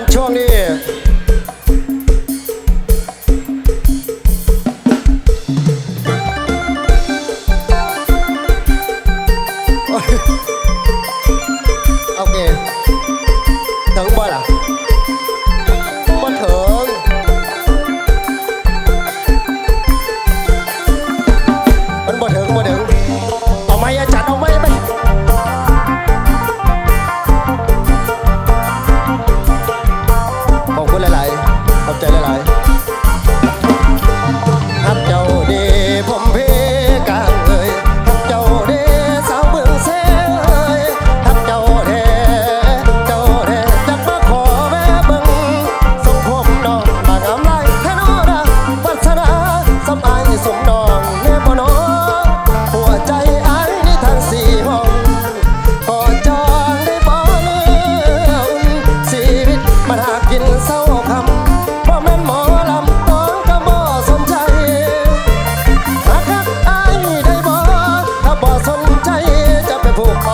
กันช่วงนี้โอเคถึงบ่ล่ะ Oh.